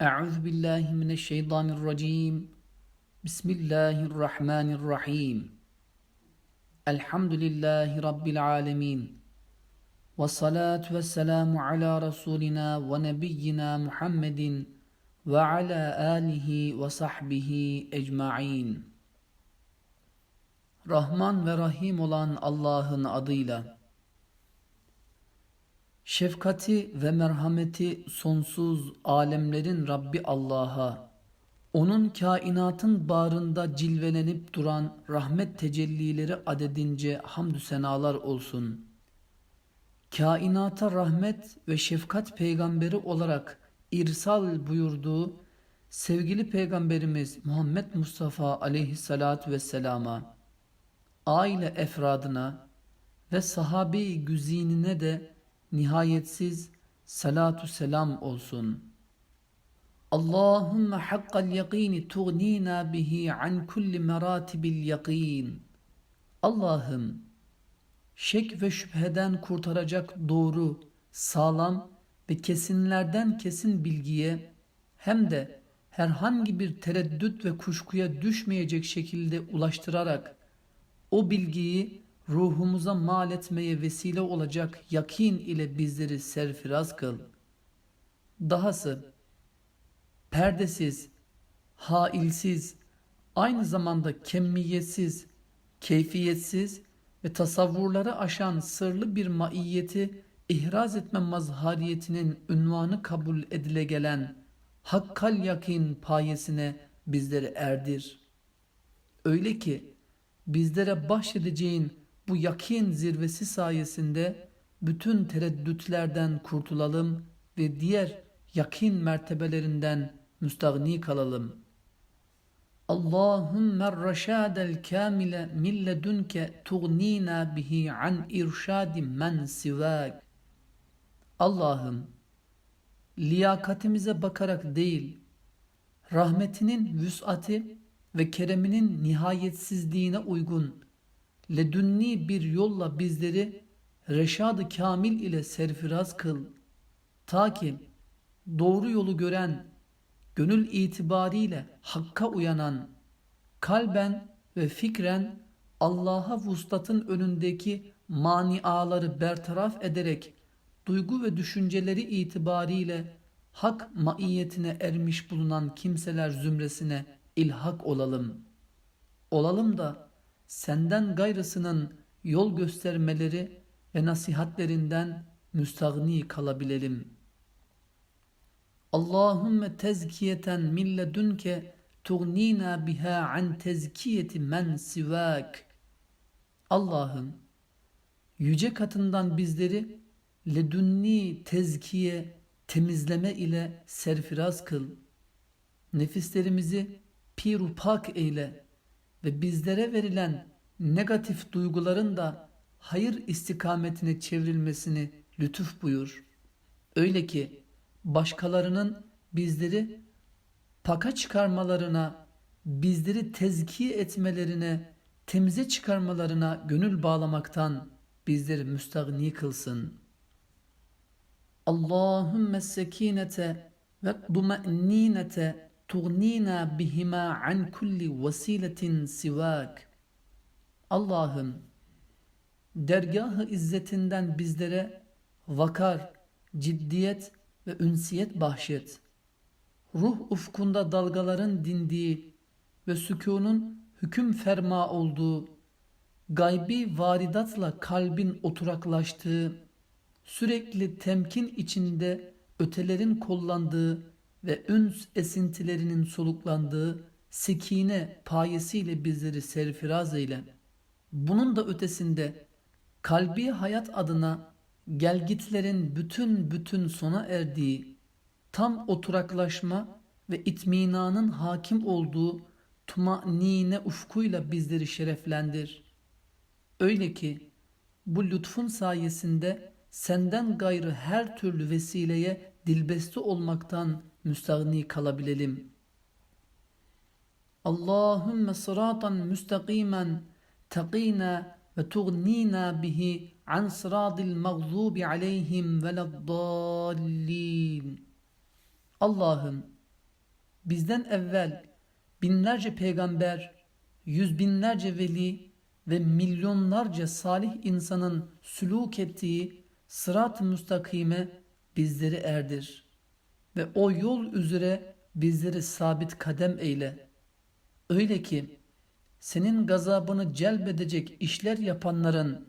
Euzu billahi mineşşeytanirracim. Bismillahirrahmanirrahim. Elhamdülillahi rabbil alamin. Ve salatu ve selamu ala rasulina ve nebiyyina Muhammedin ve ala alihi ve sahbihi ecmaîn. Rahman ve Rahim olan Allah'ın adıyla. Şefkati ve merhameti sonsuz alemlerin Rabbi Allah'a, onun kainatın bağrında cilvelenip duran rahmet tecellileri adedince hamdü senalar olsun. Kainata rahmet ve şefkat peygamberi olarak irsal buyurduğu sevgili peygamberimiz Muhammed Mustafa aleyhissalatu vesselama, aile efradına ve sahabe-i güzinine de nihayetsiz salatu selam olsun. Allahümme hakkal yakini tuğnina bihi an kulli meratibil yakin. Allah'ım şek ve şüpheden kurtaracak doğru, sağlam ve kesinlerden kesin bilgiye hem de herhangi bir tereddüt ve kuşkuya düşmeyecek şekilde ulaştırarak o bilgiyi ruhumuza mal etmeye vesile olacak yakin ile bizleri serfiraz kıl. Dahası perdesiz, hailsiz, aynı zamanda kemmiyetsiz, keyfiyetsiz ve tasavvurları aşan sırlı bir maiyeti ihraz etme mazhariyetinin ünvanı kabul edile gelen hakkal yakin payesine bizleri erdir. Öyle ki bizlere bahşedeceğin bu yakin zirvesi sayesinde bütün tereddütlerden kurtulalım ve diğer yakin mertebelerinden müstagni kalalım. Allahümme raşadel kamile min ledunke tugnina bihi an irşadi men sivak. Allah'ım liyakatimize bakarak değil, rahmetinin vüsati ve kereminin nihayetsizliğine uygun ledünni bir yolla bizleri reşadı kamil ile serfiraz kıl. Ta ki doğru yolu gören, gönül itibariyle hakka uyanan, kalben ve fikren Allah'a vuslatın önündeki maniaları bertaraf ederek duygu ve düşünceleri itibariyle hak maiyetine ermiş bulunan kimseler zümresine ilhak olalım. Olalım da senden gayrısının yol göstermeleri ve nasihatlerinden müstagni kalabilelim. Allahümme tezkiyeten min ledünke tugnina biha an tezkiyeti men sivak. Allah'ım yüce katından bizleri ledünni tezkiye, temizleme ile serfiraz kıl. Nefislerimizi piru pak eyle ve bizlere verilen negatif duyguların da hayır istikametine çevrilmesini lütuf buyur. Öyle ki başkalarının bizleri paka çıkarmalarına, bizleri tezkiye etmelerine, temize çıkarmalarına gönül bağlamaktan bizleri müstagni kılsın. Allahümme sekinete ve dume'ninete tugnina bihima an kulli vesiletin sivak. Allah'ım dergahı izzetinden bizlere vakar, ciddiyet ve ünsiyet bahşet. Ruh ufkunda dalgaların dindiği ve sükunun hüküm ferma olduğu, gaybi varidatla kalbin oturaklaştığı, sürekli temkin içinde ötelerin kollandığı ve üns esintilerinin soluklandığı sekine payesiyle bizleri serfiraz eyle. Bunun da ötesinde kalbi hayat adına gelgitlerin bütün bütün sona erdiği, tam oturaklaşma ve itminanın hakim olduğu tumanine ufkuyla bizleri şereflendir. Öyle ki bu lütfun sayesinde senden gayrı her türlü vesileye dilbeste olmaktan müstagni kalabilelim. Allahümme sıratan müstakimen taqina ve tugnina bihi an sıradil mağzubi aleyhim veleddallin. Allah'ım bizden evvel binlerce peygamber, yüz binlerce veli ve milyonlarca salih insanın sülûk ettiği sırat-ı müstakime bizleri erdir. Ve o yol üzere bizleri sabit kadem eyle. Öyle ki senin gazabını celbedecek işler yapanların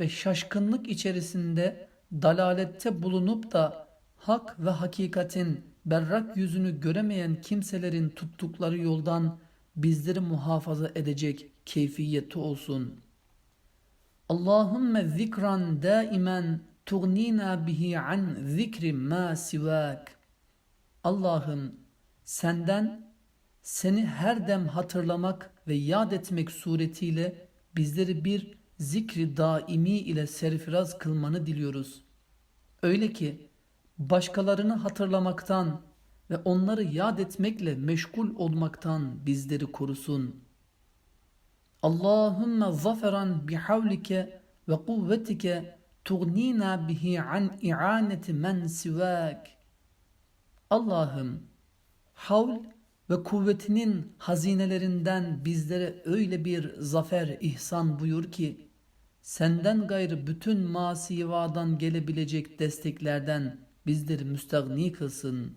ve şaşkınlık içerisinde dalalette bulunup da hak ve hakikatin berrak yüzünü göremeyen kimselerin tuttukları yoldan bizleri muhafaza edecek keyfiyeti olsun. Allahümme zikran daimen tugnina bihi an zikri ma sivak. Allah'ım senden seni her dem hatırlamak ve yad etmek suretiyle bizleri bir zikri daimi ile serfiraz kılmanı diliyoruz. Öyle ki başkalarını hatırlamaktan ve onları yad etmekle meşgul olmaktan bizleri korusun. Allahümme zaferan bihavlike ve kuvvetike tugnina bihi an i'aneti men sivak. Allah'ım havl ve kuvvetinin hazinelerinden bizlere öyle bir zafer ihsan buyur ki senden gayrı bütün masivadan gelebilecek desteklerden bizleri müstagni kılsın.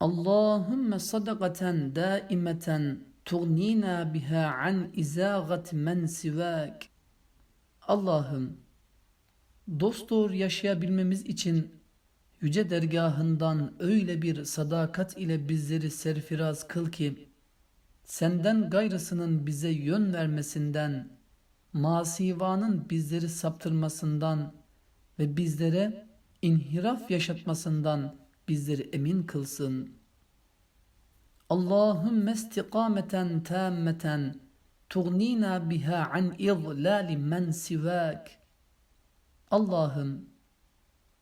Allahümme sadakaten daimeten tugnina biha an izagat men sivak. Allah'ım dost doğru yaşayabilmemiz için yüce dergahından öyle bir sadakat ile bizleri serfiraz kıl ki senden gayrısının bize yön vermesinden masivanın bizleri saptırmasından ve bizlere inhiraf yaşatmasından bizleri emin kılsın. Allahümme istikameten tammeten tugnina biha an idlali men sivak. Allah'ım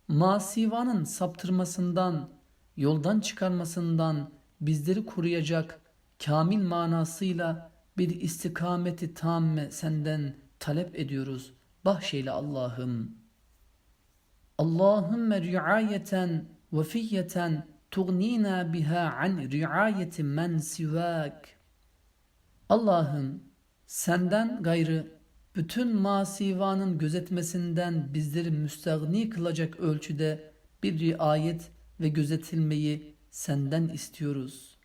masivanın saptırmasından, yoldan çıkarmasından bizleri koruyacak kamil manasıyla bir istikameti tamme senden talep ediyoruz. Bahşeyle Allah'ım. Allahümme riayeten ve fiyeten tugnina biha an riayeti men sivak. Allah'ım senden gayrı bütün masivanın gözetmesinden bizleri müstahni kılacak ölçüde bir riayet ve gözetilmeyi senden istiyoruz.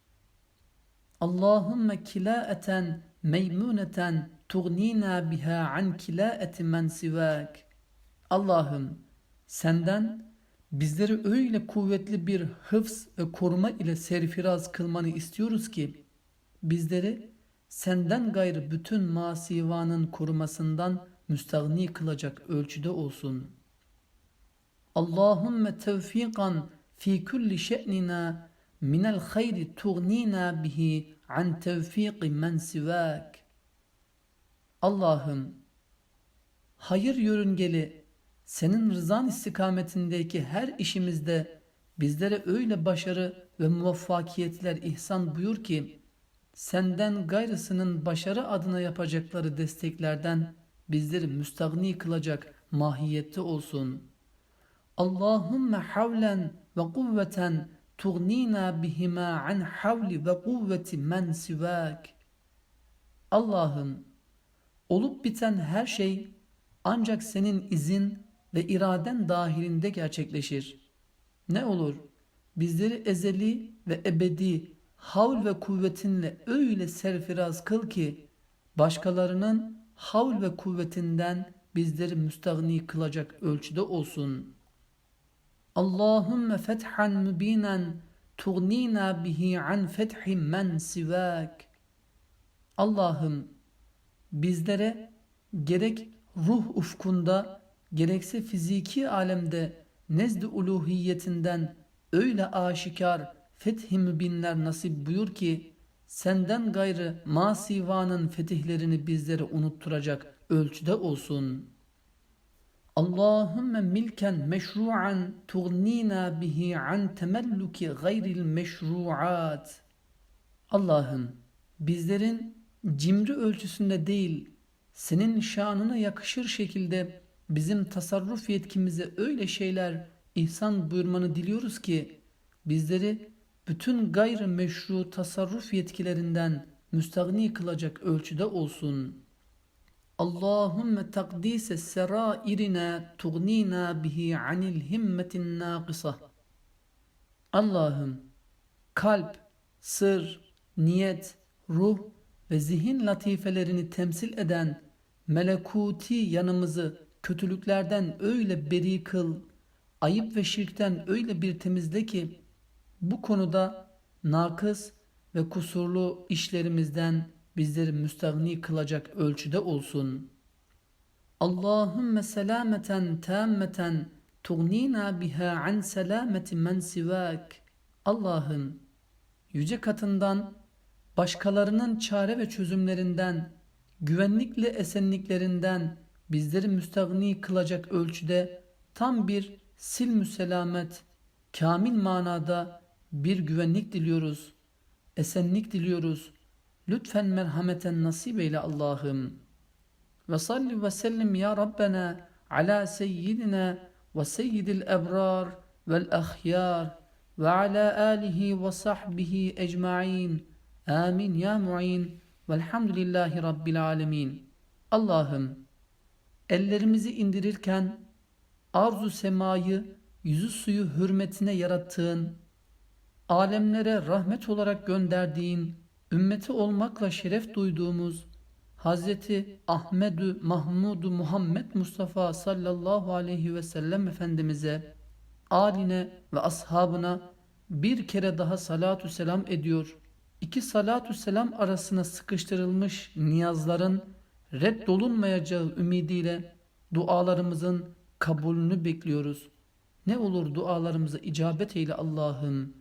Allahümme kilaeten meymuneten tugnina biha an kilaeti men sivak. Allah'ım senden bizleri öyle kuvvetli bir hıfz ve koruma ile serfiraz kılmanı istiyoruz ki bizleri senden gayrı bütün masivanın korumasından müstahni kılacak ölçüde olsun. Allahümme tevfikan fi kulli şe'nina minel hayri tugnina bihi an tevfiki men sivak. Allah'ım hayır yörüngeli senin rızan istikametindeki her işimizde bizlere öyle başarı ve muvaffakiyetler ihsan buyur ki senden gayrısının başarı adına yapacakları desteklerden bizleri müstagni kılacak mahiyette olsun. Allahümme havlen ve kuvveten tugnina bihima an havli ve kuvveti men sivak. Allah'ım olup biten her şey ancak senin izin ve iraden dahilinde gerçekleşir. Ne olur bizleri ezeli ve ebedi havl ve kuvvetinle öyle serfiraz kıl ki başkalarının havl ve kuvvetinden bizleri müstahni kılacak ölçüde olsun. Allahümme fethan mübinen tugnina bihi an fethi men sivak. Allah'ım bizlere gerek ruh ufkunda gerekse fiziki alemde nezd-i uluhiyetinden öyle aşikar fethi mübinler nasip buyur ki senden gayrı masivanın fetihlerini bizlere unutturacak ölçüde olsun. Allahümme milken meşru'an tugnina bihi an temelluki gayril meşru'at. Allah'ım bizlerin cimri ölçüsünde değil senin şanına yakışır şekilde bizim tasarruf yetkimize öyle şeyler ihsan buyurmanı diliyoruz ki bizleri bütün gayri meşru tasarruf yetkilerinden müstagni kılacak ölçüde olsun. Allahümme takdise serairina tugnina bihi anil himmetin naqisa. Allah'ım kalp, sır, niyet, ruh ve zihin latifelerini temsil eden melekuti yanımızı kötülüklerden öyle beri kıl, ayıp ve şirkten öyle bir temizle ki bu konuda nakıs ve kusurlu işlerimizden bizleri müstahni kılacak ölçüde olsun. Allahümme selameten tammeten tugnina biha an selameti men sivak. Allah'ım yüce katından başkalarının çare ve çözümlerinden, güvenlikle esenliklerinden bizleri müstahni kılacak ölçüde tam bir silmü selamet, kamil manada bir güvenlik diliyoruz, esenlik diliyoruz. Lütfen merhameten nasip eyle Allah'ım. Ve salli ve sellim ya Rabbena ala seyyidina ve seyyidil ebrar vel ahyar ve ala alihi ve sahbihi ecma'in. Amin ya mu'in. Velhamdülillahi Rabbil alemin. Allah'ım ellerimizi indirirken arzu semayı yüzü suyu hürmetine yarattığın, alemlere rahmet olarak gönderdiğin, ümmeti olmakla şeref duyduğumuz Hazreti Ahmedu Mahmudu Muhammed Mustafa sallallahu aleyhi ve sellem Efendimiz'e, aline ve ashabına bir kere daha salatu selam ediyor. İki salatu selam arasına sıkıştırılmış niyazların reddolunmayacağı ümidiyle dualarımızın kabulünü bekliyoruz. Ne olur dualarımıza icabet eyle Allah'ım.